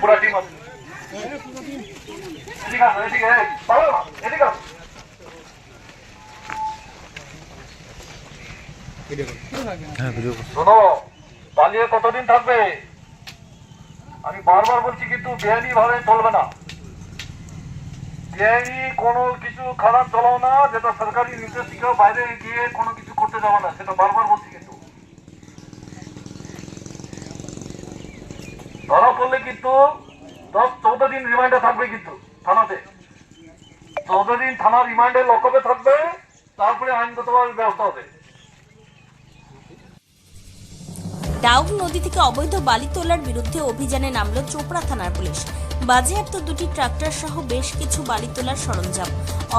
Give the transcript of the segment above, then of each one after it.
পুরা টিম আছে। এদিকে আসো, এদিকে, এই, এদিকে আসো। শোনো পালিয়ে কতদিন থাকবে? আমি বারবার বলছি কিন্তু বেআইনি ভাবে চলবে না। বেআইনি কোনো কিছু খারাপ চলাও না যেটা সরকারি নির্দেশিকা বাইরে গিয়ে কোনো কিছু করতে যাবে না সেটা বারবার বলছি কিন্তু ধরা পড়লে কিন্তু দশ চৌদ্দ দিন রিমান্ডে থাকবে কিন্তু থানাতে। চৌদ্দ দিন থানার রিমান্ডে লকআপে থাকবে, তারপরে আইনগতভাবে ব্যবস্থা হবে। ডাউক নদী থেকে অবৈধ বালি তোলার বিরুদ্ধে অভিযানে নামল চোপড়া থানার পুলিশ। বাজেয়াপ্ত দুটি ট্রাক্টর সহ বেশ কিছু বালি তোলার সরঞ্জাম।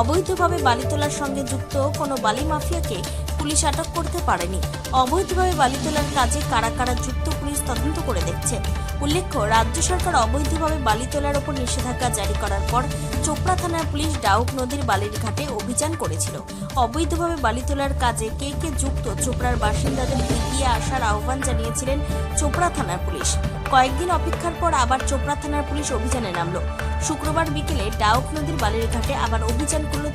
অবৈধভাবে বালি তোলার সঙ্গে যুক্ত কোনো বালি মাফিয়াকে পুলিশ আটক করতে পারেনি। অবৈধভাবে বালি তোলার কাজে কারা কারা যুক্ত পুলিশ তদন্ত করে দেখছে। উল্লেখ্য, রাজ্য সরকার অবৈধভাবে বালি তোলার ওপর নিষেধাজ্ঞা জারি করার পর চোপড়া থানার পুলিশ ডাউক নদীর বালির ঘাটে অভিযান করেছিল। অবৈধভাবে বালি তোলার কাজে কে কে যুক্ত চোপড়ার বাসিন্দাদের এগিয়ে আসার আহ্বান জানিয়েছিলেন চোপড়া থানার পুলিশ। কয়েকদিন অপেক্ষার পর আবার চোপড়া থানার পুলিশ অভিযানে নামল। শুক্রবার বিকেলে ডাউক নদীর বালির ঘাটে আবার অভিযান করল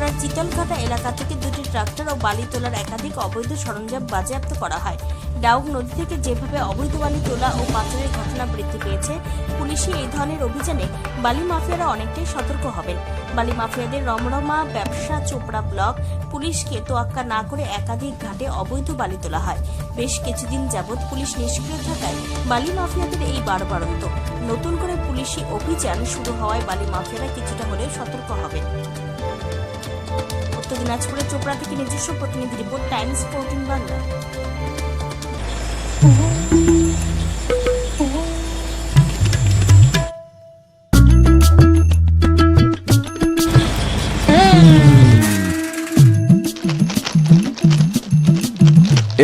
চোপড়ার চিতলঘাটা এলাকা থেকে দুটি ট্রাক্টর ও বালি তোলার একাধিক অবৈধ সরঞ্জাম বাজেয়াপ্ত করা হয়। ডাউক নদী থেকে যেভাবে অবৈধ বালি তোলা ও পাচারের ঘটনা বৃদ্ধি পেয়েছে পুলিশি এই ধরনের অভিযানে বালি মাফিয়ারা অনেকটাই সতর্ক হবেন। বালি মাফিয়াদের রমরমা, ব্যবসা, চোপড়া ব্লক পুলিশকে তোয়াক্কা না করে একাধিক ঘাটে অবৈধ বালি তোলা হয়। বেশ কিছুদিন যাবৎ পুলিশ নিষ্ক্রিয় থাকায় বালি মাফিয়াদের এই বারবারন্ত। নতুন করে পুলিশি অভিযান শুরু হওয়ায় বালি মাফিয়ারা কিছুটা হলেও সতর্ক হবেন। দিনাজপুরের চোপড়া থেকে নিজস্ব প্রতিনিধি রিপোর্ট, টাইমস ফোরটিন বাংলা।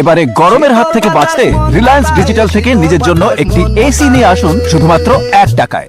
এবারে গরমের হাত থেকে বাঁচতে রিলায়েন্স ডিজিটাল থেকে নিজের জন্য একটি এসি নিয়ে আসুন শুধুমাত্র এক টাকায়।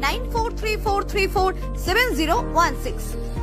9434347016.